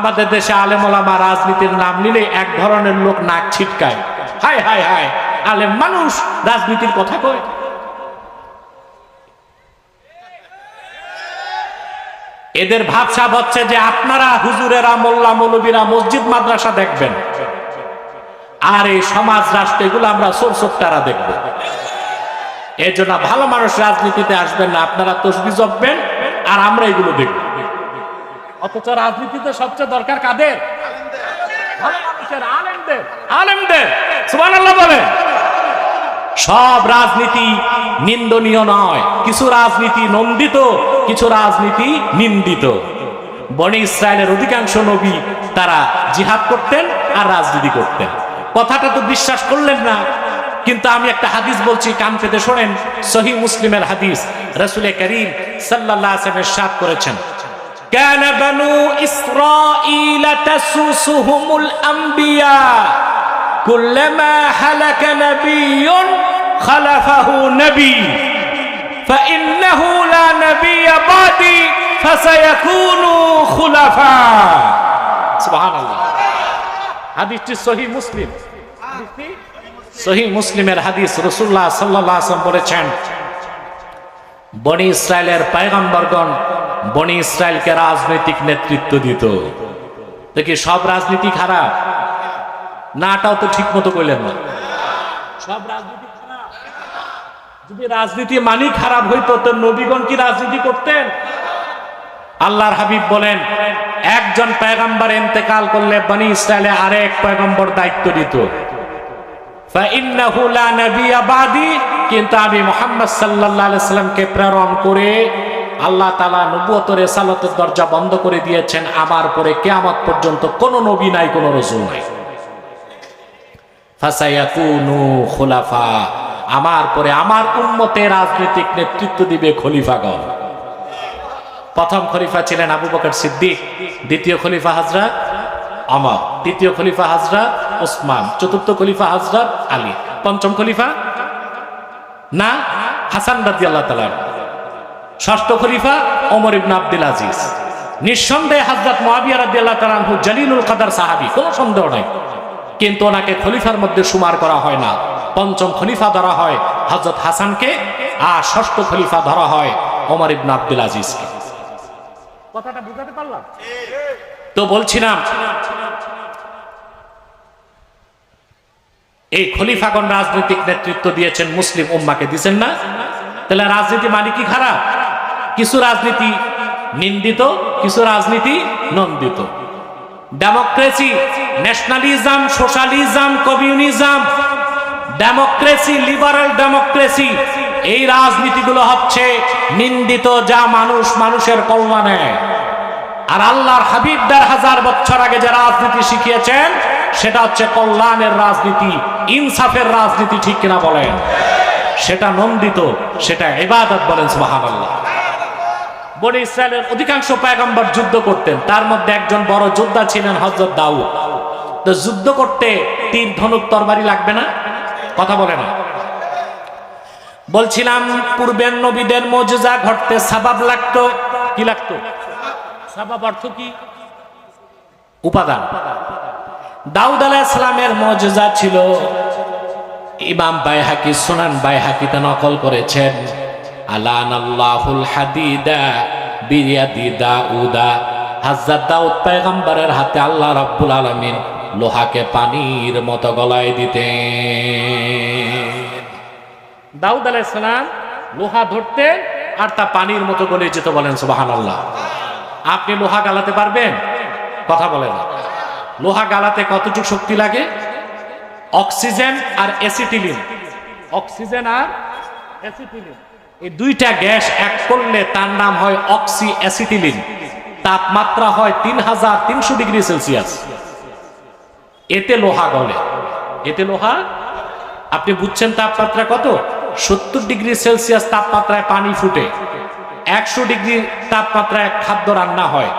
আমাদের দেশে আলেমোলামা রাজনীতির নাম নিলে এক ধরনের লোক নাক ছিটকায়। হায় হায় হায়, আলেম মানুষ, রাজনীতির কথা কয়। এদের ভাবসাব হচ্ছে যে আপনারা হুজুরেরা, মোল্লা, মৌলবীরা মসজিদ, মাদ্রাসা দেখবেন। আর এই সমাজ রাষ্ট্র, এগুলো আমরা সোর সোপটারা দেখব। এই জন্য ভালো মানুষ রাজনীতিতে আসবেন না, আপনারা তসবি জপবেন, আর আমরা এগুলো দেখব। অথচ রাজনীতিতে সবচেয়ে দরকার কাদের? সব রাজনীতি নিন্দনীয় নয়। কিছু রাজনীতি নন্দিত, কিছু রাজনীতি নিন্দিত। বনি ইসরায়েলের অধিকাংশ নবী তারা জিহাদ করতেন আর রাজনীতি করতেন। কথাটা তো বিশ্বাস করলেন না। কিন্তু আমি একটা হাদিস বলছি, কান পেতে শোনেন। সহি মুসলিমের হাদিস রসুল করিম সাল্লাহ আসলামের সাত করেছেন। كان بنو إسرائيل تسوسهم الأنبياء كلما هلك نبي خلفه نبي فإنه لا نبي بعدي فسيكون خلفاء سبحان الله হাদিসটি সহি মুসলিম সহি মুসলিমের হাদিস রসুল্লাহ সাল্লাহ আসলাম বলেছেন বনি ইসরায়েলের পায়গম্বরগণ বনি ইসরায়েলকে রাজনৈতিক নেতৃত্ব দিত। দেখি সব রাজনীতি খারাপ? নাটাও তো ঠিক মতো করলেন না। সব রাজনীতি যদি রাজনীতি মানি খারাপ হইতো, তো নবীগণ কি রাজনীতি করতেন? আল্লাহর হাবিব বলেন, একজন পয়গম্বর ইন্তেকাল করলে বনি ইসরায়েলে আরেক পয়গম্বর দায়িত্ব দিত। কিন্তু আমি মোহাম্মদ সাল্লা সাল্লামকে প্রেরণ করে আল্লাহ তালা নবুয়ত রেসালতের দরজা বন্ধ করে দিয়েছেন। আমার পরে কিয়ামত পর্যন্ত কোনো নবী নাই, কোনো রাসূল নাই। খুলাফা। আমার পরে আমার উম্মতে রাজনৈতিক নেতৃত্ব দিবে খলিফাগণ প্রথম খলিফা ছিলেন আবু বকর সিদ্দিক, দ্বিতীয় খলিফা হযরত আমর তৃতীয় খলিফা হযরত ওসমান, চতুর্থ খলিফা হযরত আলী, পঞ্চম খলিফা না? হাসান রাদিয়াল্লাহু তাআলা ষষ্ঠ খলিফা ওমর ইবনে আব্দুল আজিজ। নিঃসন্দেহে হযরত মুয়াবিয়া রাদিয়াল্লাহু তাআলা আনহু জলিলুল কদর সাহাবী। কোনো সন্দেহ নাই। কিন্তু ওনাকে খলিফার মধ্যে সুমার করা হয় না। পঞ্চম খলিফা ধরা হয় হযরত হাসানকে আর ষষ্ঠ খলিফা ধরা হয় ওমর ইবনে আব্দুল আজিজকে। কথাটা বুঝাতে পারলাম? তো বলছিলাম, এই খলিফাগণ রাজনৈতিক নেতৃত্ব দিয়েছেন, মুসলিম উম্মাকে দিচ্ছেন না? তাহলে রাজনীতি মানে কি খারাপ? কিছু রাজনীতি নিন্দিত, কিছু রাজনীতি নন্দিত। Democracy nationalism socialism communism democracy liberal democracy এই রাজনীতিগুলো হচ্ছে নিন্দিত যা মানুষ মানুষের কল্যাণে। আর আল্লাহর হাবিব দেড় হাজার বছর আগে যে রাজনীতি শিখিয়েছেন, সেটা হচ্ছে কল্যাণের রাজনীতি, ইনসাফের রাজনীতি, ঠিক কিনা বলেন? সেটা নন্দিত, সেটা এবাদত বলেন আল্লাহ বনে ইসরায়েলের অধিকাংশ পায়গম্বর যুদ্ধ করতেন। তার মধ্যে একজন বড় যোদ্ধা ছিলেন হজরত দাউদ। তো যুদ্ধ করতে তীর, ধনুক, তরবারি লাগবে না? কথা বলে না। বলছিলাম, পূর্বের নবীদের মজুজা ঘটতে সাবাব লাগতো। কি লাগতো? সাবাব অর্থ কি? উপাদান। দাউদ আলাইহিসসালামের মজুজা ছিল, ইমাম বাইহাকি, সুনান বাইহাকিতে নকল করেছেন। আলান আল্লাহুল হাদিদা। বিয়াদি দাউদা হাজরত দাউদ পয়গম্বরের হাতে আল্লাহ রাব্বুল আলামিন লোহাকে পানির মতো গলায় দিতে দাউদ আলাইসালাম লোহা ধরতেন আর তা পানির মতো গলে যেত বলেন সুবাহান আল্লাহ আপনি লোহা গালাতে পারবেন? কথা বলেন লোহা গালাতে কতটুকু শক্তি লাগে? অক্সিজেন আর অ্যাসিটিলিন। অক্সিজেন আর অ্যাসিটিলিন। এই দুইটা গ্যাস এক করলে তার নাম হয় অক্সি অ্যাসিটিলিন তাপমাত্রা হয় তিন হাজার তিনশো ডিগ্রি সেলসিয়াস। এতে লোহা গলে। এতে লোহা? আপনি বুঝছেন তাপমাত্রা কত? সত্তর ডিগ্রি সেলসিয়াস তাপমাত্রায় পানি ফুটে। একশো ডিগ্রি তাপমাত্রায় খাদ্য রান্না হয়।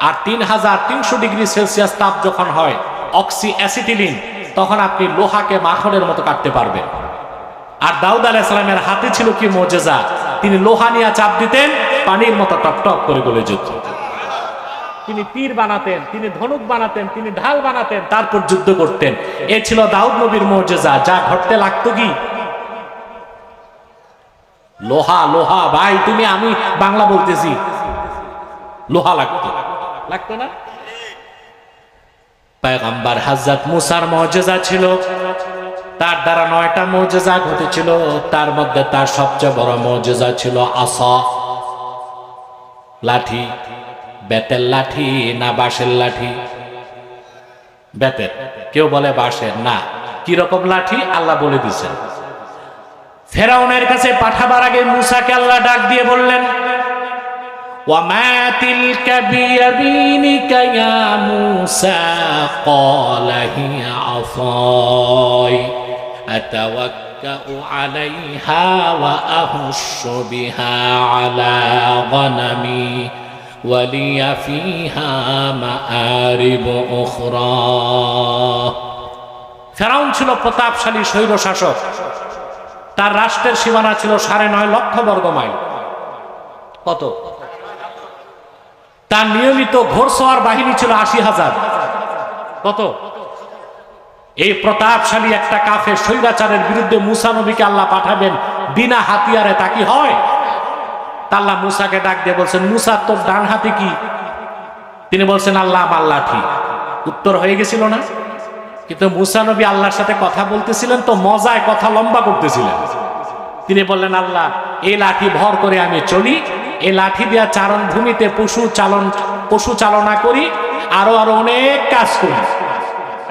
আর তিন হাজার তিনশো ডিগ্রি সেলসিয়াস তাপ যখন হয় অক্সি অ্যাসিটিলিন তখন আপনি লোহাকে মাখনের মতো কাটতে পারবেন। আর দাউদ আলাইসালামের হাতে ছিল কি মজেজা? তিনি লোহা নিয়ে চাপ দিতেন পানির মতো টপ টপ করে গলে যেত। তিনি তীর বানাতেন তিনি ধনুক বানাতেন তিনি ঢাল বানাতেন তারপর যুদ্ধ করতেন। এ ছিল দাউদ নবীর মর্যাদা যা ঘটতে লাগতো কি? লোহা লোহা ভাই তুমি আমি বাংলা বলতেছি। লোহা লাগতো। লাগতো না? পায়গাম্বার হাজরত মুসার মর্যাদা ছিল। তার দ্বারা নয়টা মর্যাদা ঘটেছিল তার মধ্যে তার সবচেয়ে বড় মর্যাদা ছিল আসা লাঠি বেতের লাঠি না বাঁশের লাঠি বেতের কেউ বলে বাঁশের না কি রকম লাঠি আল্লাহ বলে দিছেন ফেরাউনের কাছে পাঠাবার আগে মুসাকে আল্লাহ ডাক দিয়ে বললেন وما تلك بيمينك يا موسى قال هي عصاي أتوكأ عليها وأهش بها على غنمي ولي فيها مآرب أخرى ফেরাউন ছিল প্রতাপশালী স্বৈর শাসক তার রাষ্ট্রের সীমানা ছিল সাড়ে নয় লক্ষ বর্গ মাইল কত তার নিয়মিত ঘোরসোয়ার বাহিনী ছিল আশি হাজার কত এই প্রতাপশালী একটা কাফের স্বৈরাচারের বিরুদ্ধে মুসা নবীকে আল্লাহ পাঠাবেন বিনা হাতিয়ারে তা কি হয়? তাল্লা মুসাকে ডাক দিয়ে বলছেন, মুসা, তোর ডান হাতে কি? তিনি বলছেন, আল্লাহ আমার লাঠি। উত্তর হয়ে গেছিল না। কিন্তু মুসা নবী আল্লাহর সাথে কথা বলতেছিলেন তো, মজায় কথা লম্বা করতেছিলেন। তিনি বললেন, আল্লাহ, এই লাঠি ভর করে আমি চলি। এই লাঠি দিয়া চারণ ভূমিতে পশু চালন, পশু চালনা করি। আরও আরও অনেক কাজ করি।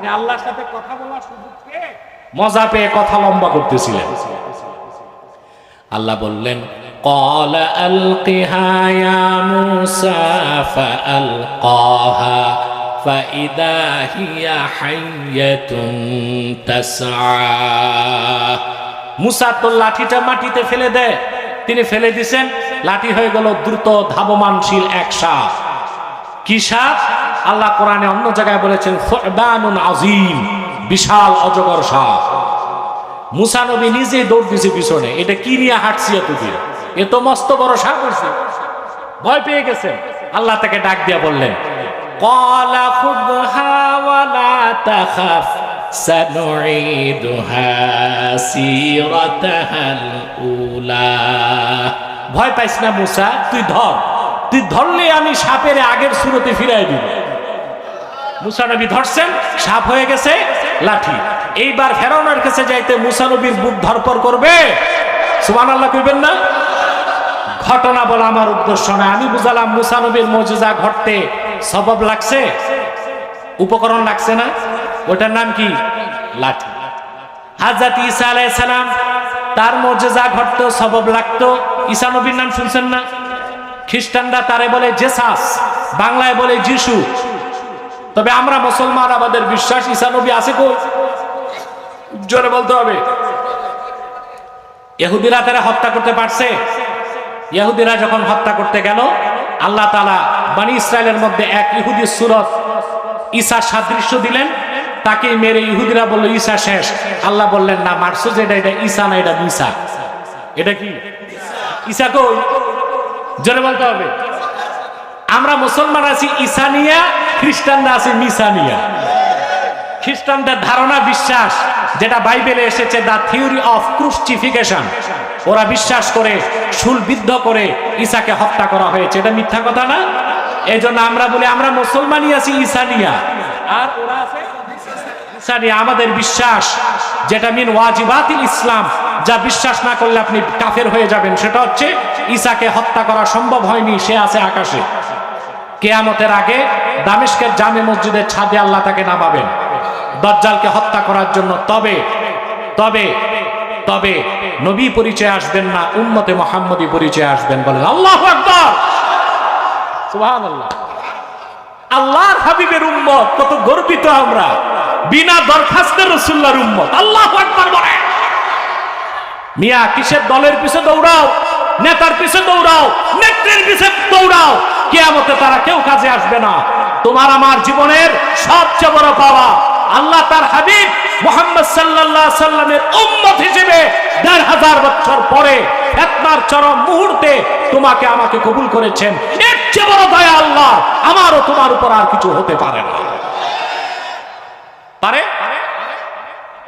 মানে আল্লাহর সাথে কথা বলার সুযোগ পেয়ে মজা পেয়ে কথা লম্বা করতেছিলেন আল্লাহ বললেন قال ألقها يا موسى فألقاها فإذا هي حية تسعى মুসা তো লাঠিটা মাটিতে ফেলে দেয় তিনি ফেলে দিছেন লাঠি হয়ে গেল দ্রুত ধাবমানশীল এক সাপ কি সাপ আল্লাহ কোরআনে অন্য জায়গায় বলেছেন ফুরদানুন আজিম বিশাল, অজগর সাপ। মুসা নবী নিজে দৌড় দিছে পিছনে। এটা কি নিয়ে হাঁটছি তুই এ তো মস্ত বড় সাপ হয়েছে। ভয় পেয়ে গেছেন। আল্লাহ তাকে ডাক দিয়া বললেন কলা খুবহা ওয়ালা তাখাফ সানুইদুহা সিরাতাহাল উলা। ভয় পাইস না মুসা, তুই ধর। তুই ধরলে আমি সাপের আগের সুরতে ফিরাই দিব। মুসা নবী ধরছেন, সাপ হয়ে গেছে, লাঠি। এইবার ফেরাউনের কাছে যাইতে মুসা নবীর বুক ধরপর করবে। সুবান আল্লাহ কইবেন না? ঘটনা বলা আমার উদ্দেশ্য না। আমি বুঝালাম মুসা নবীর মজুজা ঘটতে সবব লাগছে, উপকরণ লাগছে না। ওটার নাম কি? লাঠি। হাজরত ঈসা আলাইহিস সালাম, তার মর্যাদা ঘটতো সবব লাগতো। ঈসা নবীর নাম শুনছেন না? খ্রিস্টানরা তারে বলে জেসাস, বাংলায় বলে যিশু। তবে আমরা মুসলমান, আমাদের বিশ্বাস ঈসা নবী আছে কই? জোরে বলতে হবে। ইহুদিরা তারা হত্যা করতে পারছে। ইহুদিরা যখন হত্যা করতে গেল, আল্লাহ তালা বানি ইসরায়েলের মধ্যে এক ইহুদি সুরত ঈসা সাদৃশ্য দিলেন। তাকে মেরে ইহুদিরা বলল, ঈসা শেষ। আল্লাহ বললেন, না, মারছো যেটা এটা ঈসা না, এটা মিসা এটা কি? ঈসা কই? জোরে বলতে হবে। আমরা মুসলমান আছি ঈসানিয়া খ্রিস্টানরা আছি মিসানিয়া খ্রিস্টানদের ধারণা বিশ্বাস, যেটা বাইবেলে এসেছে দা থিওরি অফ ক্রুস্টিফিকেশন ওরা বিশ্বাস করে শুলবিদ্ধ করে ঈসাকে হত্যা করা হয়েছে। এটা মিথ্যা কথা না? এই জন্য আমরা বলি, আমরা মুসলমানই আছি ঈসানিয়া আর ওরা আছে ঈসানিয়া আমাদের বিশ্বাস, যেটা মিন ওয়াজিবাতিল ইসলাম, যা বিশ্বাস না করলে আপনি কাফের হয়ে যাবেন, সেটা হচ্ছে ঈসাকে হত্যা করা সম্ভব হয়নি, সে আছে আকাশে। কেয়ামতের আগে দামেস্কের জামে মসজিদের ছাদে আল্লাহ তাকে নামাবেন। দজ্জালকে হত্যা করার জন্য তবে তবে তবে নবী পরিচয় আসবেন না, উম্মতে মোহাম্মদী পরিচয় আসবেন বলেন আল্লাহ সুবহানাল্লাহ। আল্লাহর হাবিবের উম্মত, কত গর্বিত আমরা। বিনা দরখাস্তের রসুল্লাহর উম্মত। আল্লাহ মিয়া, কিসের দলের পিছে দৌড়াও? নেতার পিছে দৌড়াও, নেত্রীর পিছে দৌড়াও। কেয়ামতে তারা কেউ কাজে আসবে না। তোমার আমার জীবনের সবচেয়ে বড় পাওয়া আল্লাহ তার হাবিব মোহাম্মদ সাল্লাল্লাহ সাল্লামের উম্মত হিসেবে দেড় হাজার বছর পরে ফেতনার চরম মুহূর্তে তোমাকে আমাকে কবুল করেছেন। একটু চেয়ে বড় দয়া আল্লাহ আমারও তোমার উপর আর কিছু হতে পারে না। পারে?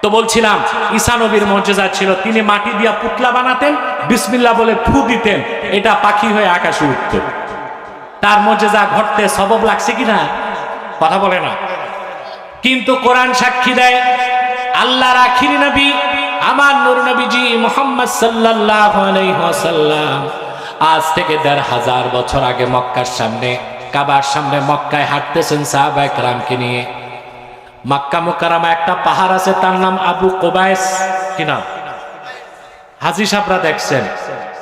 তো বলছিলাম ঈসা নবীর মর্যাদা ছিল, তিনি মাটি দিয়া পুতলা বানাতেন বিসমিল্লা বলে ফু দিতেন, এটা পাখি হয়ে আকাশে উঠত। তার মর্যাদা ঘটতে সবব লাগছে কিনা? কথা বলে না। কিন্তু কোরআন সাক্ষী দেয় আল্লাহর আখিরি নবী, আমার নূর নবীজি মোহাম্মদ সাল্লাল্লাহু আলাইহি ওয়াসাল্লাম। আজ থেকে দেড় হাজার বছর আগে মক্কার সামনে, কাবার সামনে মক্কায় হাঁটতেছেন সাহাবা একরামকে নিয়ে। মক্কা মুকারামা একটা পাহাড় আছে, তার নাম আবু কোবাইস। কি নাম? হাজি সাহরা দেখছেন।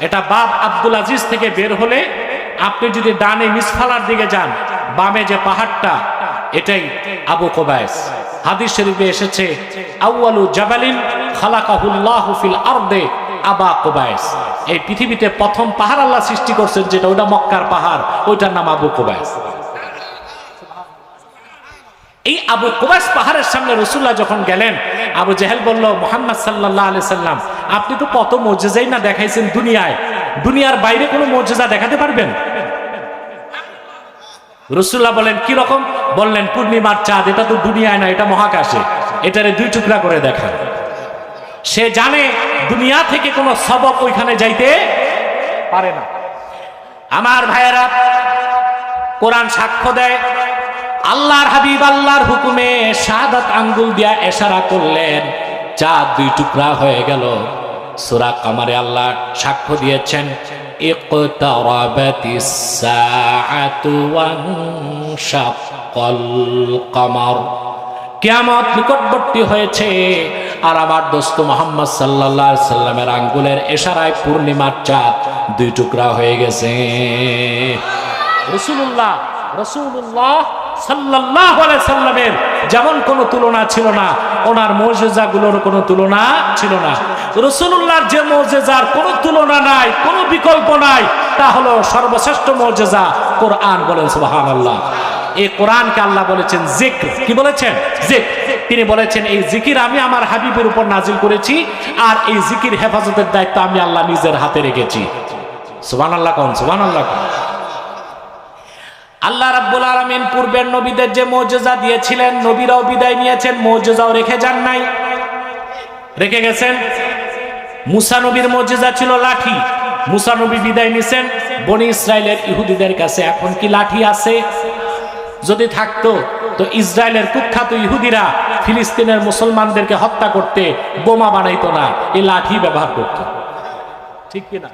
এটা বাপ আব্দুল আজিজ থেকে বের হলে আপনি যদি ডানে মিসফালার দিকে যান, বামে যে পাহাড়টা, এটাই আবু কোবাইস। হাদিস শরীফে এসেছে, আউয়ালু জাবালিন খালাকাহুল্লাহু ফিল আরদে আবা কোবাইস। এই পৃথিবীতে প্রথম পাহাড় আল্লাহ সৃষ্টি করছেন যেটা, ওটা মক্কার পাহাড়, ওইটার নাম আবু কোবাইস। এই আবু কুবাস পাহাড়ের সামনে রসুল্লাহ যখন গেলেন, আবু জেহেল বলল, মোহাম্মদ সাল্লাহ আলি সাল্লাম, আপনি তো কত মর্যাদাই না দেখাইছেন দুনিয়ায়। দুনিয়ার বাইরে কোনো মর্যাদা দেখাতে পারবেন? রসুল্লাহ বলেন, কি রকম? বললেন, পূর্ণিমার চাঁদ, এটা তো দুনিয়ায় না, এটা মহাকাশে। এটারে দুই টুকরা করে দেখান। সে জানে দুনিয়া থেকে কোনো সবক ওইখানে যাইতে পারে না। আমার ভাইয়েরা, কোরআন সাক্ষ্য দেয় আল্লাহর হাবিব আল্লাহর হুকুমে শাহাদাত আঙ্গুল দিয়া এশারা করলেন, চাঁদ দুই টুকরা হয়ে গেল। সূরা কামারে আল্লাহ সাক্ষ্য দিয়েছেন কিয়ামত নিকটবর্তী হয়েছে, আর আমার দোস্ত মোহাম্মদ আলাইহি সাল্লামের আঙ্গুলের এশারায় পূর্ণিমার চাঁদ দুই টুকরা হয়ে গেছে। রসুল্লাহ রসুল্লাহ সাল্লাহ সাল্লামের যেমন কোনো তুলনা ছিল না, ওনার মৌজেজা গুলোর কোনো তুলনা ছিল না। রসুল্লাহর যে মৌজেজার কোনো তুলনা নাই, কোনো বিকল্প নাই, তা হলো সর্বশ্রেষ্ঠ মৌজেজা কোরআন বলেন সুবাহান আল্লাহ এই কোরআনকে আল্লাহ বলেছেন জিক কি বলেছেন? জিক তিনি বলেছেন, এই জিকির আমি আমার হাবিবের উপর নাজিল করেছি, আর এই জিকির হেফাজতের দায়িত্ব আমি আল্লাহ নিজের হাতে রেখেছি। সুবান আল্লাহ কন আল্লাহ কন। আল্লাহ রাব্বুল আলামিন পূর্বের নবীদের যে মৌজেজা দিয়েছিলেন, নবীরাও বিদায় নিয়েছেন, মৌজেজাও রেখে যান নাই। রেখে গেছেন? মুসা নবীর মৌজেজা ছিল লাঠি। মুসা নবী বিদায় নিছেন। বনি ইসরায়েলের ইহুদিদের কাছে এখন কি লাঠি আছে? যদি থাকতো, তো ইসরায়েলের কুখ্যাত ইহুদিরা ফিলিস্তিনের মুসলমানদেরকে হত্যা করতে বোমা বানাইতো না এই লাঠি ব্যবহার করত। ঠিক কিনা?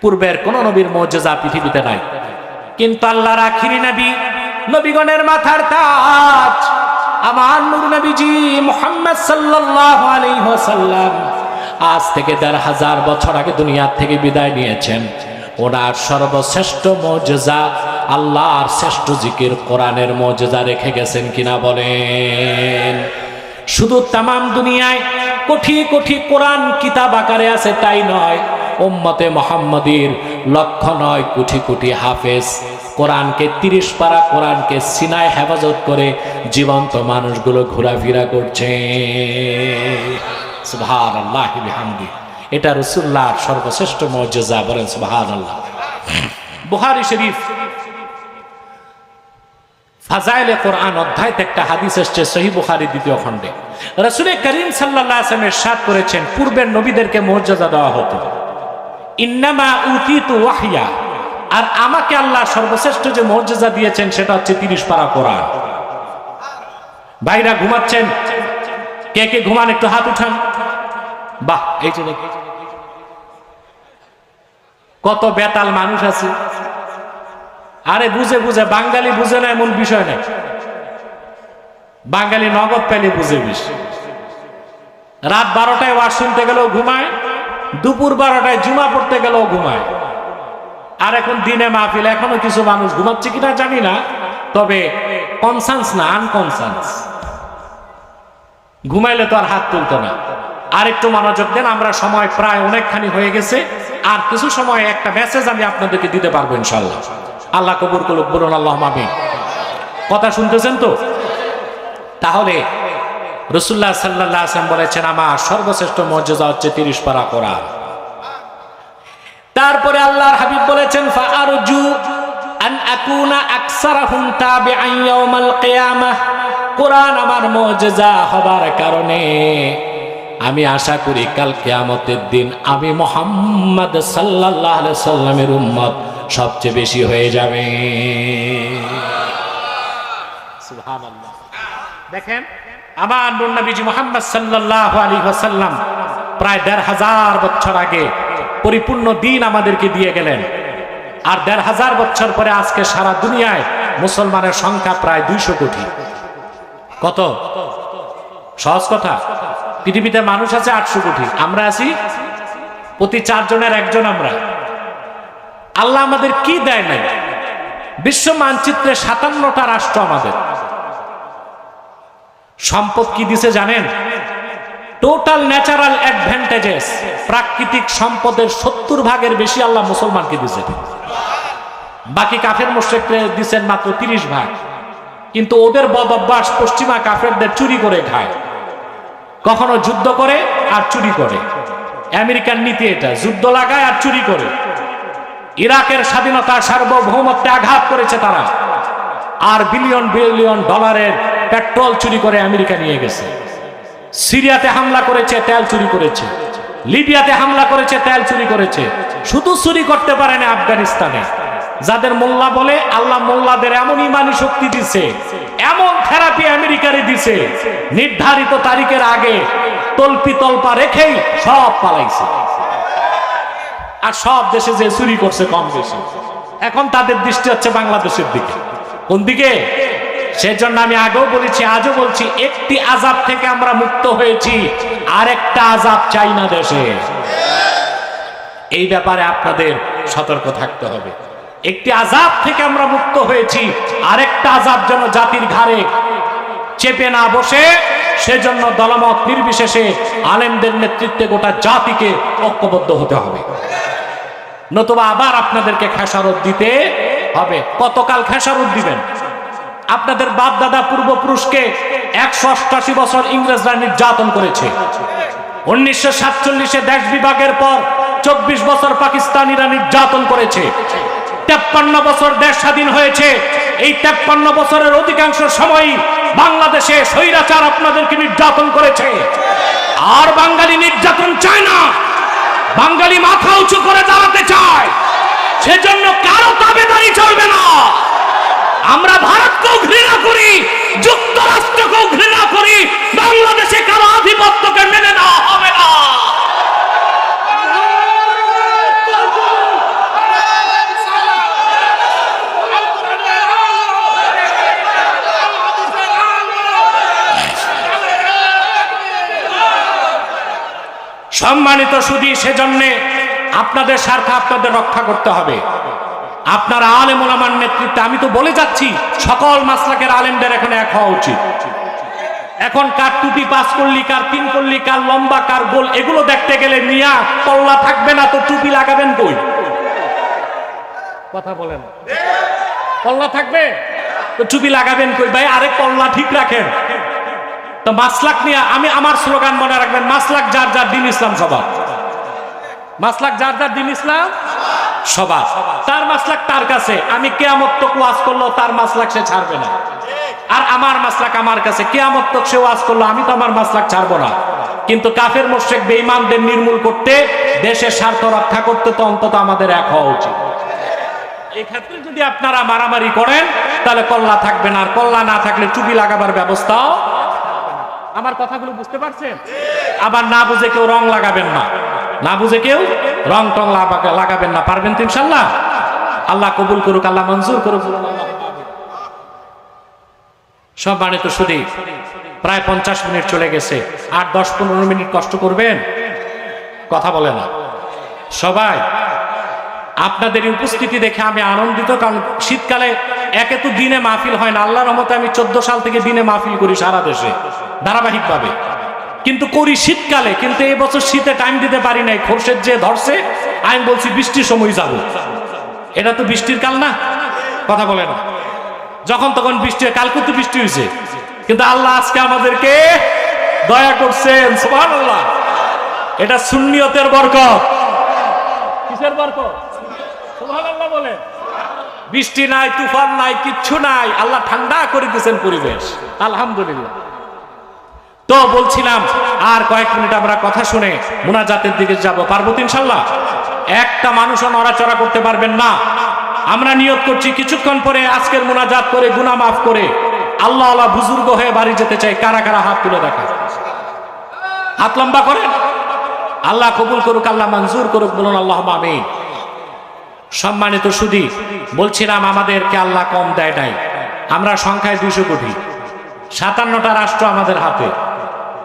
পূর্বের কোন নবীর মৌজেজা পৃথিবীতে নাই। কিন্তু আল্লাহর আখিরি নবী। নবীগণের মাথার তাজ। আমার নূর নবীজি মুহাম্মদ সাল্লাল্লাহু আলাইহি ওয়াসাল্লাম আজ থেকে দেড় হাজার বছর আগে দুনিয়ার থেকে বিদায় নিয়েছেন। ওনার সর্বশ্রেষ্ঠ মর্যাদা আল্লাহর শ্রেষ্ঠ জিকির কোরআনের মর্যাদা রেখে গেছেন কিনা বলেন। শুধু তামাম দুনিয়ায় কোটি কোটি কোরআন কিতাব আকারে আছে, তাই নয় উম্মতে মোহাম্মদীর লক্ষ নয় কোটি কোটি হাফেজ। কোরআনকে তিরিশ পারা কোরআনকে সিনায় হেফাজত করে জীবন্ত মানুষগুলো ঘোরাফেরা করছে। এটা রসুল্লাহর সর্বশ্রেষ্ঠ মর্যাদা বলেন সুবহান আল্লাহ বুহারি শরীফ ফাজাইলে কোরআন অধ্যায়তে একটা হাদিস এসছে সহি বুখারি দ্বিতীয় খণ্ডে। রসুল করিম সাল্লাহ আসলামের সাত করেছেন, পূর্বের নবীদেরকে মর্যাদা দেওয়া হতো। ইন্নামা উতিতু ওয়াহিয়া। আর আমাকে আল্লাহ সর্বশ্রেষ্ঠ যে মর্যাদা দিয়েছেন, সেটা হচ্ছে তিরিশ পারা কোরআন। ভাইরা ঘুমাচ্ছেন? কে কে ঘুমান একটু হাত উঠান। বাহ, এই যে কত বেতাল মানুষ আছে। আরে বুঝে বুঝে, বাঙালি বুঝে না, এমন বিষয় নেই। বাঙালি নগদ পেলে বুঝে বেশ। রাত বারোটায় ওয়াজ শুনতে গেলেও ঘুমায়। দুপুর বারোটায় জুমা পড়তে গেলেও ঘুমায়। আর এখন দিনে মাহফিল এখনও কিছু মানুষ ঘুমাচ্ছে কিনা জানি না, তবে কনসান্স না আনকনসান্স ঘুমাইলে তো আর হাত তুলতো না। আর একটু মনোযোগ দেন, আমরা সময় প্রায় অনেকখানি হয়ে গেছে। আর কিছু সময় একটা মেসেজ আমি আপনাদেরকে দিতে পারব ইনশাল্লাহ আল্লাহ কবুর করুক, বলুন আল্লাহ মামিন কথা শুনতেছেন তো? তাহলে রসুল্লাহ সাল্লাহ আসলাম বলেছেন, আমার সর্বশ্রেষ্ঠ মর্যাদা হচ্ছে তিরিশ পারা কোরআন। তারপরে আল্লাহর হাবিব বলেছেন হবার কারণে আমি আশা করি কাল কিয়ামতের দিন আমি মোহাম্মদ সাল্লাল্লাহু সাল্লামের উম্মত সবচেয়ে বেশি হয়ে যাবে। দেখেন আমার নবীজি মোহাম্মদ সাল্লাল্লাহু আলাইহি ওয়াসাল্লাম প্রায় দেড় হাজার বছর আগে পরিপূর্ণ দিন আমাদেরকে দিয়ে গেলেন। আর দেড় হাজার বছর পরে আজকে সারা দুনিয়ায় মুসলমানের সংখ্যা প্রায় দুইশো কোটি। কত? সহজ কথা। পৃথিবীতে মানুষ আছে আটশো কোটি। আমরা আছি প্রতি চারজনের একজন আমরা। আল্লাহ আমাদের কি দেয় নাই? বিশ্ব মানচিত্রে সাতান্নটা রাষ্ট্র আমাদের। সম্পদ কি দিছে জানেন? টোটাল ন্যাচারাল অ্যাডভান্টেজেস প্রাকৃতিক সম্পদের সত্তর ভাগের বেশি আল্লাহ মুসলমানকে দিছে। বাকি কাফের মোশেকরে দিচ্ছেন মাত্র তিরিশ ভাগ। কিন্তু ওদের বদ অভ্যাস পশ্চিমা কাফেরদের চুরি করে খায়। কখনো যুদ্ধ করে আর চুরি করে। আমেরিকার নীতি এটা, যুদ্ধ লাগায় আর চুরি করে। ইরাকের স্বাধীনতা সার্বভৌমত্বে আঘাত করেছে তারা। আর বিলিয়ন বিলিয়ন ডলারের পেট্রোল চুরি করে আমেরিকা নিয়ে গেছে। সিরিয়াতে হামলা করেছে, তেল চুরি করেছে। লিবিয়াতে হামলা করেছে, তেল চুরি করেছে। শুধু চুরি করতে পারে না আফগানিস্তানে। যাদের মোল্লা বলে, আল্লাহ মোল্লাদের এমন ইমানি শক্তি দিছে, এমন থেরাপি আমেরিকারে দিছে। নির্ধারিত তারিখের আগে তল্পি তল্পা রেখেই সব পালাইছে। আর সব দেশে যে চুরি করছে, কম বেশি। এখন তাদের দৃষ্টি হচ্ছে বাংলাদেশের দিকে। কোন দিকে? সেজন্য আমি আগেও বলেছি, আজও বলছি, একটি আজাব থেকে আমরা মুক্ত হয়েছি আর একটা আজাব চাই না দেশে। এই ব্যাপারে আপনাদের সতর্ক থাকতে হবে। একটি আজাব থেকে আমরা মুক্ত হয়েছি, আরেকটা আজাব যেন জাতির ঘাড়ে চেপে না বসে, সেজন্য দলমত নির্বিশেষে আলেমদের নেতৃত্বে গোটা জাতিকে ঐক্যবদ্ধ হতে হবে। নতুবা আবার আপনাদেরকে খেসারত দিতে হবে। কতকাল খেসারত দিবেন? আপনাদের বাপ দাদা পূর্বপুরুষকে একশো অষ্টাশি বছর ইংরেজরা নির্যাতন করেছে। উনিশশো সাতচল্লিশে দেশ বিভাগের পর চব্বিশ বছর পাকিস্তানিরা নির্যাতন করেছে। তেপ্পান্ন বছর দেশ স্বাধীন হয়েছে। এই তেপ্পান্ন বছরের অধিকাংশ সময়ই বাংলাদেশে স্বৈরাচার আপনাদেরকে নির্যাতন করেছে। আর বাঙালি নির্যাতন চায় না। বাঙালি মাথা উঁচু করে দাঁড়াতে চায়। সেজন্য কারও দাবেদারি চলবে না। আমরা ভারতকেও ঘৃণা করি, যুক্তরাষ্ট্রকেও ঘৃণা করি, বাংলাদেশে কারও আধিপত্যকে মেনে নেওয়া হবে না। সম্মানিত সুদী, সেজন্যে আপনাদের স্বার্থ আপনাদের রক্ষা করতে হবে। আপনার আলেম ওলামার নেতৃত্বে, আমি তো বলে যাচ্ছি, সকল মাসলাকের আলেমদের এখানে এক হওয়া উচিত। এখন কার টুপি পাস করলি, কার তিন করলি, কার লম্বা, কার গোল, এগুলো দেখতে গেলে মিয়া পল্লা থাকবে না তো টুপি লাগাবেন কই? কথা বলেন। পল্লা থাকবে? তো টুপি লাগাবেন কই? ভাই, আরে পল্লা ঠিক রাখেন। তো মাসলাক নিয়ে আমি আমার স্লোগান মনে রাখবেন, মাসলাক যার যার দিন ইসলাম সবার মাসলাক যার যার দিন ইসলাম সবার। তার মাসলাক তার কাছে। আমি কেয়ামত তো ওয়াজ করল তার মাসলাক সে ছাড়বে না। আর আমার মাসলাক আমার কাছে। কেয়ামত তো সে ওয়াজ করল আমি তো আমার মাসলাক ছাড়বো না। কিন্তু কাফের, মোশেক, বেঈমানদের নির্মূল করতে, দেশের স্বার্থ রক্ষা করতে তো অন্তত আমাদের এক হওয়া উচিত। এই ক্ষেত্রে যদি আপনারা মারামারি করেন, তাহলে কল্লা থাকবে না। আর কল্লা না থাকলে চুপি লাগাবার ব্যবস্থাও আমার কথাগুলো বুঝতে পারছেন? আবার না বুঝে কেউ রং লাগাবেন না। না বুঝে কেউ? রং টং লাগাবেন না, পারবেন তো ইনশাল্লাহ? আল্লাহ কবুল করুক, আল্লাহ মঞ্জুর করুক। সব মানে তো শুধু প্রায় পঞ্চাশ মিনিট চলে গেছে। আর দশ, পনেরো মিনিট কষ্ট করবেন? কথা বলে না। সবাই, আপনাদের উপস্থিতি দেখে আমি আনন্দিত, কারণ শীতকালে একে তো দিনে মাহফিল হয় না। আল্লাহর রহমতে আমি চোদ্দ সাল থেকে দিনে মাহফিল করি সারা দেশে, ধারাবাহিকভাবে। কিন্তু করি শীতকালে, কিন্তু এই বছর শীতে টাইম দিতে পারি নাই খোরশের যে ধরছে, আমি বলছি বৃষ্টির সময় যাব। এটা তো বৃষ্টির কাল না? কথা বলে না। যখন তখন বৃষ্টি কালকে তো বৃষ্টি হয়েছে। কিন্তু আল্লাহ আজকে আমাদেরকে দয়া করছেন, সুবহানাল্লাহ। এটা সুন্নিয়তের বরকত। কিসের বরকত? সুবহানাল্লাহ বলে বৃষ্টি নাই, তুফান নাই, কিচ্ছু নাই, আল্লাহ ঠান্ডা করে দিয়েছেন পরিবেশ। আলহামদুলিল্লাহ। তো বলছিলাম, আর কয়েক মিনিট আমরা কথা শুনে মুনাজাতের দিকে যাব। পারব ইনশাল্লাহ? একটা মানুষও নড়াচড়া করতে পারবেন না। আমরা নিয়ত করছি কিছুক্ষণ পরে আজকের মুনাজাত করে গুনা মাফ করে আল্লাহ আল্লাহ বুজুর্গ হয়ে বাড়ি যেতে চাই। কারা কারা হাত তুলে দেখা? হাত লম্বা করেন। আল্লাহ কবুল করুক, আল্লাহ মঞ্জুর করুক, বলুন আল্লাহ আমিন। সম্মানিত সুদী, বলছিলাম আমাদেরকে আল্লাহ কম দেয় নাই। আমরা সংখ্যায় দুইশো কোটি। সাতান্নটা রাষ্ট্র আমাদের হাতে।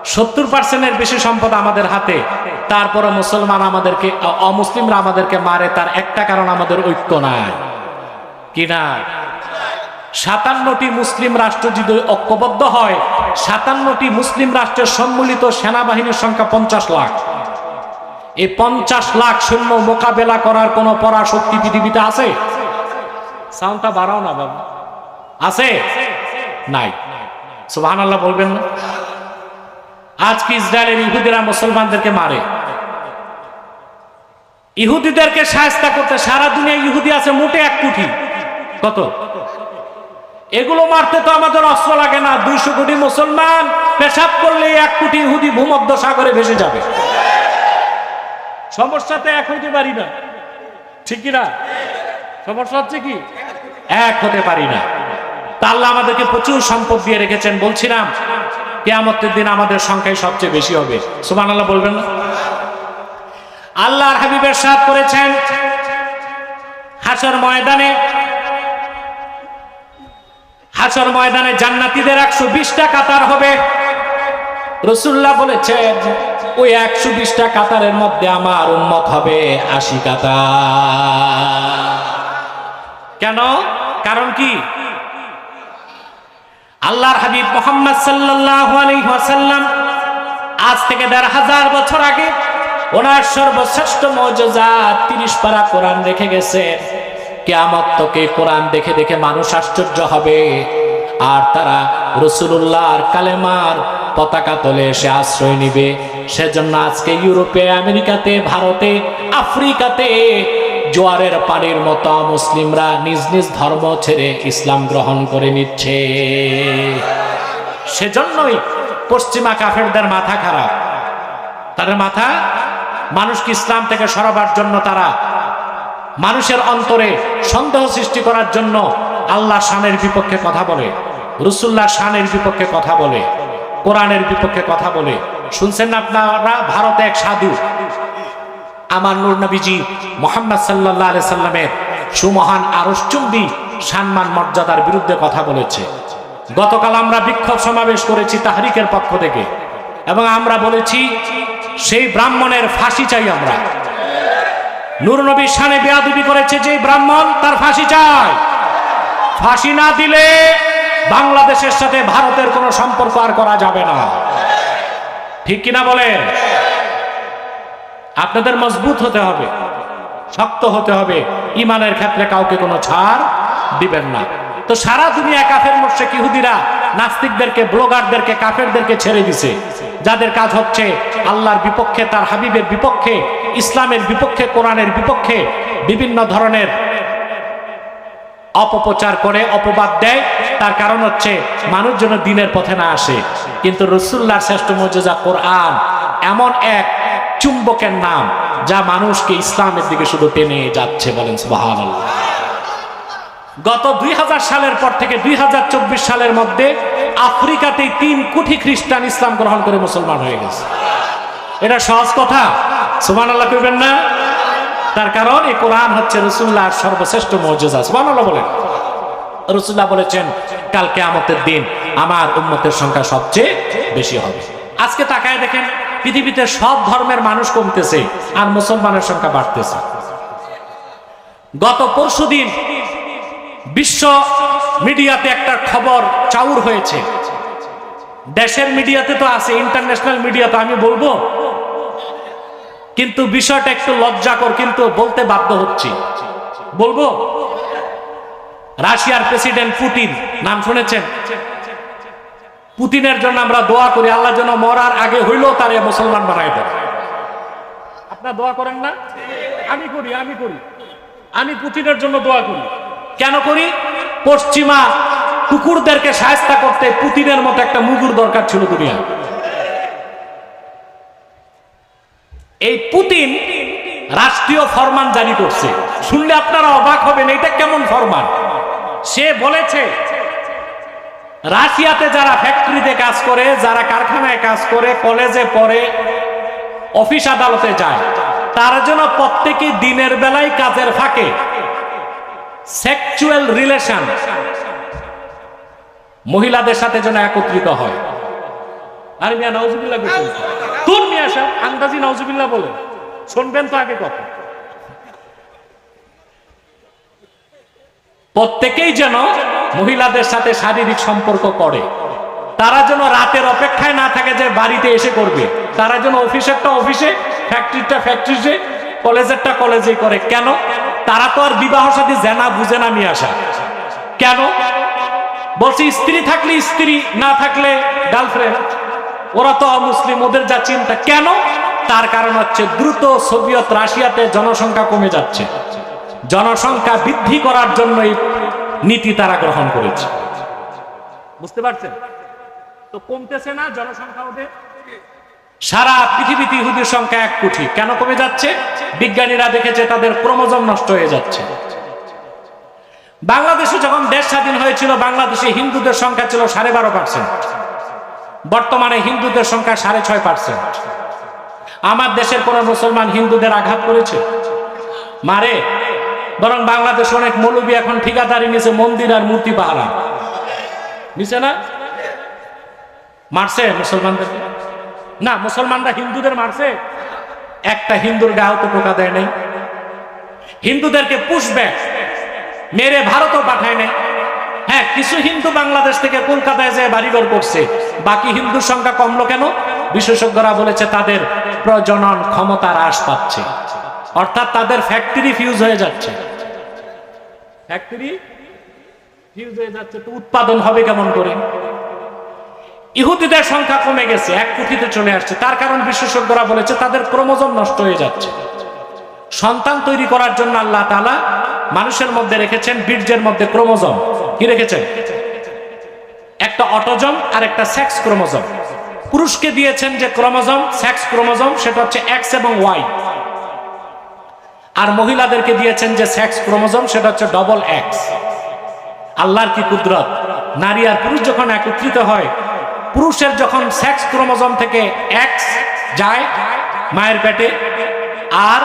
সত্তর পার্সেন্টের বেশি সম্পদ আমাদের হাতে। তারপরে মুসলমান আমাদেরকে অমুসলিমরা আমাদেরকে মারে, তার একটা কারণ আমাদের ঐক্য নাই। কি না? সাতান্নটি মুসলিম রাষ্ট্র যদি ঐক্যবদ্ধ হয়, সাতান্নটি মুসলিম রাষ্ট্রের সম্মিলিত সেনাবাহিনীর সংখ্যা পঞ্চাশ লাখ। এই পঞ্চাশ লাখ সৈন্য মোকাবেলা করার কোন পরাশক্তি পৃথিবীতে আছে? সাউন্ডটা বাড়াও না বাবা। আছে? নাই। আল্লাহ বলবেন না? আজকে ইসরায়েলের ইহুদিরা মুসলমানদেরকে মারে। ইহুদিদেরকে সাহায্য করতে সারা দুনিয়া ইহুদি আছে, মোটে এক কোটি। কত? এগুলো মারতে তো আমাদের অস্ত্র লাগে না। দুইশো কোটি মুসলমান পেশাব করলে এক কোটি ইহুদি ভূমধ্য সাগরে ভেসে যাবে। সমস্যাতে এক হইতে পারি না। ঠিক কিনা সমস্যা হচ্ছে কি? এক হতে পারি না। তা আল্লাহ আমাদেরকে প্রচুর সম্পদ দিয়ে রেখেছেন, বলছিলাম, কেয়ামতের দিন আমাদের সংখ্যাই সবচেয়ে বেশি হবে। সুমান আল্লাহ বলবেন আল্লাহর হাবিবের সাথ করেছেন হাসর ময়দানে। হাসর ময়দানে জান্নাতীদের একশো বিশটা কাতার হবে। রসুল্লাহ বলেছেন, ওই একশো বিশটা কাতারের মধ্যে আমার উন্মত হবে আশি কাতার। কেন? কারণ কি? আল্লাহর হাবিব মোহাম্মদ সাল্লাল্লাহু আলাইহি ওয়াসাল্লাম আজ থেকে দেড় হাজার বছর আগে ওনার সর্বশ্রেষ্ঠ মৌজজা তিরিশ পারা কোরআন রেখে গেছে। কেয়ামত তোকে কোরআন দেখে দেখে মানুষ আশ্চর্য হবে। আর তারা রসুল্লাহ আর কালেমার পতাকা তলে এসে আশ্রয় নিবে। সেজন্য আজকে ইউরোপে, আমেরিকাতে, ভারতে, আফ্রিকাতে জোয়ারের পানির মতো মুসলিমরা নিজ নিজ ধর্ম ছেড়ে ইসলাম গ্রহণ করে নিচ্ছে। সেজন্যই পশ্চিমা কাফেরদের মাথা খারাপ। তাদের মাথা মানুষকে ইসলাম থেকে সরাবার জন্য তারা মানুষের অন্তরে সন্দেহ সৃষ্টি করার জন্য আল্লাহ শানের বিপক্ষে কথা বলে, রসুল্লাহ শানের বিপক্ষে কথা বলে, কোরআনের বিপক্ষে কথা বলে। শুনছেন আপনারা? ভারতে এক সাধু আমার নূর নবীজি মোহাম্মদ সাল্লাহ সাল্লামের সুমহান আরসচুম্বী সম্মান মর্যাদার বিরুদ্ধে কথা বলেছে। গতকাল আমরা বিক্ষোভ সমাবেশ করেছি তাহরিকের পক্ষ থেকে এবং আমরা বলেছি, সেই ব্রাহ্মণের ফাঁসি চাই আমরা। নূর নবীর সানে বেয়াদবি করেছে যে ব্রাহ্মণ তার ফাঁসি চাই ফাঁসি না দিলে বাংলাদেশের সাথে ভারতের কোনো সম্পর্ক আর করা যাবে না। ঠিক কিনা বলেন? আপনাদের মজবুত হতে হবে, শক্ত হতে হবে। ইমানের ক্ষেত্রে কাউকে কোনো ছাড় দিবেন না। তো সারা দুনিয়া কাফের মোর্শেক ইহুদিরা নাস্তিকদেরকে, ব্লগারদেরকে, কাফেরদেরকে ছেড়ে দিছে। যাদের কাজ হচ্ছে আল্লাহর বিপক্ষে, তার হাবিবের বিপক্ষে, ইসলামের বিপক্ষে, কোরআনের বিপক্ষে বিভিন্ন ধরনের অপপ্রচার করে, অপবাদ দেয়। তার কারণ হচ্ছে মানুষ যেন দিনের পথে না আসে। কিন্তু রসুল্লাহর শ্রেষ্ঠ মর্যাদা কোরআন এমন এক চুম্বকের নাম, যা মানুষকে ইসলামের দিকে শুধু টেনে যাচ্ছে বলেন গত দুই হাজার সালের পর থেকে দুই হাজার চব্বিশ সালের মধ্যে আফ্রিকাতে তিন কোটি খ্রিস্টান ইসলাম গ্রহণ করে মুসলমান হয়ে গেছে। এটা সহজ কথা সুমান আল্লাহ করবেন না? তার কারণ এই কোরআন হচ্ছে রসুল্লাহর সর্বশ্রেষ্ঠ মর্যাদা সুমান আল্লাহ বলেন। রসুল্লাহ বলেছেন কালকে আমতের দিন আমার উন্মতের সংখ্যা সবচেয়ে বেশি হবে। আজকে তাকায় দেখেন পৃথিবীতে সব ধর্মের মানুষ কমতেছে আর মুসলমানের সংখ্যা বাড়তেছে। গত পরশু দিন বিশ্ব মিডিয়াতে একটা খবর চাউর হয়েছে। দেশের মিডিয়াতে তো আছে, ইন্টারন্যাশনাল মিডিয়াতে আমি বলব। কিন্তু বিষয়টা একটু লজ্জাকর, কিন্তু বলতে বাধ্য হচ্ছি। বলব? রাশিয়ার প্রেসিডেন্ট পুতিন, নাম শুনেছেন? পুতিনের জন্য আমরা দোয়া করি, আল্লাহ যেন মরার আগে হইলেও তারে মুসলমান বানাই দেয়। আপনার দোয়া করেন না? আমি করি আমি করি। আমি পুতিনের জন্য দোয়া করি। কেন করি? পশ্চিমা কুকুরদেরকে সাহায্য করতে পুতিনের মতো একটা মুগুর দরকার ছিল দুনিয়া এই পুতিন রাষ্ট্রীয় ফরমান জারি করছে। শুনলে আপনারা অবাক হবেন, এটা কেমন ফরমান? সে বলেছে রাশিয়াতে যারা ফ্যাক্টরিতে কাজ করে, যারা কারখানায় কাজ করে, কলেজে পড়ে, অফিস আদালতে যায়, তার জন্য প্রত্যেকে দিনের বেলায় কাজের ফাঁকে। সেক্সুয়াল রিলেশন মহিলাদের সাথে যেন একত্রিত হয়। আর মিয়া নওজুবিল্লাহ তুন মিয়া সাহেব আন্দাজি নওজুবিল্লাহ বলে। শুনবেন তো আগে কথা। প্রত্যেকেই যেন মহিলাদের সাথে শারীরিক সম্পর্ক করে। তারা যেন রাতের অপেক্ষায় না থাকে যে বাড়িতে এসে করবে। তারা যেন অফিসেরটা অফিসে, ফ্যাক্টরিটা ফ্যাক্টরিতে, কলেজেরটা কলেজে করে। কেন? তারা তো আর বিবাহ সাথে জেনা বুঝে না নিয়ে আসা। কেন? বলছি, স্ত্রী থাকলে স্ত্রী, না থাকলে গার্লফ্রেন্ড ওরা তো অমুসলিম, ওদের যা চিন্তা। কেন? তার কারণ হচ্ছে দ্রুত সোভিয়েত রাশিয়াতে জনসংখ্যা কমে যাচ্ছে। জনসংখ্যা বৃদ্ধি করার জন্য এই নীতি তারা গ্রহণ করেছে। বুঝতে পারছেন? তো কমতেছে না জনসংখ্যা ওদের সারা পৃথিবীতে ইহুদির সংখ্যা এক কোটি। কেন কমে যাচ্ছে? বিজ্ঞানীরা দেখেছে তাদের ক্রোমোজোম নষ্ট হয়ে যাচ্ছে। বাংলাদেশে যখন দেশ স্বাধীন হয়েছিল বাংলাদেশে হিন্দুদের সংখ্যা ছিল সাড়ে বারো পার্সেন্ট। বর্তমানে হিন্দুদের সংখ্যা সাড়ে ছয় পার্সেন্ট। আমার দেশের কোন মুসলমান হিন্দুদের আঘাত করেছে? মারে? বরং বাংলাদেশ অনেক মৌলবী এখন ঠিকাদারি নিচে মন্দির আর মূর্তি পাহারা। নিচে না? মারছে মুসলমানদের? না, মুসলমানরা হিন্দুদের মারছে। একটা হিন্দুর গাও তো টোকা দেয় নাই। হিন্দুদেরকে পুষব্যাক মেরে ভারতও পাঠায় নাই। হ্যাঁ কিছু হিন্দু বাংলাদেশ থেকে কলকাতায় যায় বাড়িঘর করছে। বাকি হিন্দুর সংখ্যা কমলো কেন? বিশেষজ্ঞরা বলেছে তাদের প্রজনন ক্ষমতা হ্রাস পাচ্ছে। অর্থাৎ তাদের ফ্যাক্টরি ফিউজ হয়ে যাচ্ছে। ফ্যাক্টরি ফিউজ হয়ে যাচ্ছে, তো উৎপাদন হবে কেমন করে? ইহুদিদের সংখ্যা কমে গেছে, এক কোটিতে চলে আসছে। তার কারণ বিশেষজ্ঞরা বলেছে, তাদের ক্রোমোজোম নষ্ট হয়ে যাচ্ছে। সন্তান তৈরি করার জন্য আল্লাহ তালা মানুষের মধ্যে রেখেছেন বীর্যের মধ্যে ক্রোমোজোম। কি রেখেছেন? একটা অটোজম আর একটা সেক্স ক্রোমোজম। পুরুষকে দিয়েছেন যে ক্রোমোজোম, সেক্স ক্রোমোজোম, সেটা হচ্ছে এক্স এবং ওয়াই আর মহিলাদেরকে দিয়েছেন যে সেক্স ক্রোমোজোম সেটা হচ্ছে ডবল এক্স আল্লাহর কি কুদরত? নারী আর পুরুষ যখন একত্রিত হয়, পুরুষের যখন সেক্স ক্রোমোজোম থেকে এক্স যায়, মায়ের পেটে, আর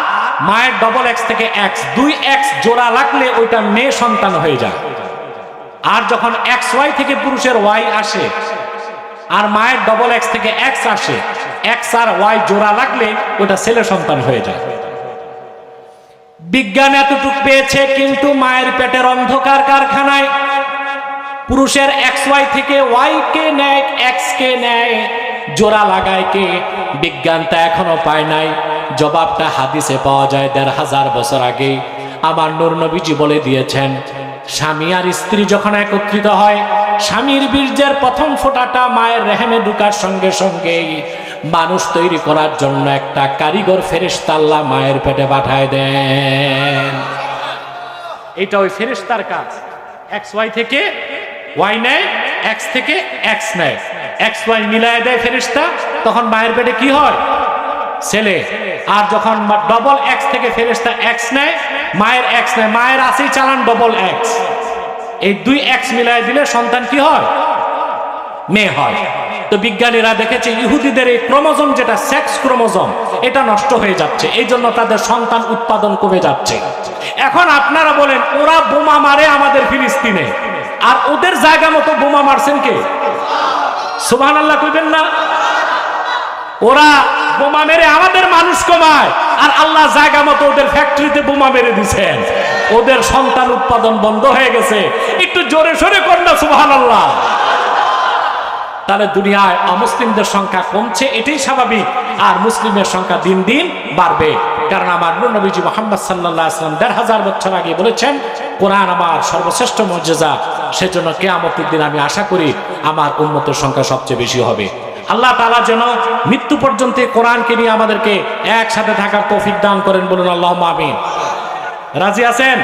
মায়ের ডবল এক্স থেকে এক্স দুই এক্স জোড়া লাগলে ওইটা মেয়ে সন্তান হয়ে যায়। আর যখন এক্স ওয়াই থেকে পুরুষের ওয়াই আসে, আর মায়ের ডবল এক্স থেকে এক্স আসে এক্স আর ওয়াই জোড়া লাগলে ওটা ছেলে সন্তান হয়ে যায়। বিজ্ঞান এতটুক পেয়েছে কিন্তু মায়ের পেটের অন্ধকার কারখানায়। পুরুষের এক্স ওয়াই থেকে ওয়াই কে নেয় এক্স কে নেয়, জোড়া লাগায় কে? বিজ্ঞান তা এখনও পায় নাই। জবাবটা হাদিসে পাওয়া যায় দেড় হাজার বছর আগে আমার নূর নবীজি বলে দিয়েছেন, স্বামী আর স্ত্রী যখন একত্রিত হয়, স্বামীর বীর্যের প্রথম ফোঁটাটা মায়ের রেহেমে ঢুকার সঙ্গে সঙ্গেই মানুষ তৈরি করার জন্য একটা কারিগর ফেরেশতাল্লাহ মায়ের পেটে পাঠায় দেন। এটা ওই ফেরেশতার কাজ। এক্স ওয়াই থেকে ওয়াই নেয় এক্স থেকে এক্স নেয়। এক্স ওয়াই মিলায় দেয় ফেরেশতা, তখন মায়ের পেটে কি হয়? ছেলে। আর যখন ডবল এক্স থেকে ফেরেশতা এক্স নেয়, মায়ের এক্স নেয়। মায়ের আছেই চালান ডবল এক্স এই দুই এক্স মিলায় দিলে সন্তান কি হয়? মেয়ে হয়। তো বিজ্ঞানীরা দেখেছে, ইহুদিদের এই ক্রোমোজোম যেটা সেক্স ক্রোমোজোম, এটা নষ্ট হয়ে যাচ্ছে। এই জন্য তাদের সন্তান উৎপাদন কমে যাচ্ছে। এখন আপনারা বলেন, ওরা বোমা মারে আমাদের ফিলিস্তিনে। আর ওদের জায়গা মতো বোমা মারছেন কে? সুবাহ আল্লাহ কইবেন না? ওরা বোমা মেরে আমাদের মানুষ কমায়, আর আল্লাহ জায়গা মতো ওদের ফ্যাক্টরিতে বোমা মেরে দিচ্ছেন ওদের সন্তান উৎপাদন বন্ধ হয়ে গেছে। একটু জোরে সোরে কর না সুবাহ আল্লাহ তাহলে দুনিয়ায় অমুসলিমদের সংখ্যা কমছে, এটাই স্বাভাবিক। আর মুসলিমের সংখ্যা দিন দিন বাড়বে। কারণ আমার নবীজি মোহাম্মদ সাল্লাহ আসলাম দেড় হাজার বছর আগে বলেছেন, কোরআন আমার সর্বশ্রেষ্ঠ মর্যাদা সেজন্য কেয়ামতের দিন আমি আশা করি আমার উন্মতের সংখ্যা সবচেয়ে বেশি হবে। আল্লাহ তালা যেন মৃত্যু পর্যন্ত কোরআনকে নিয়ে আমাদেরকে একসাথে থাকার তৌফিক দান করেন বলুন আল্লাহ আমিন। রাজি আছেন?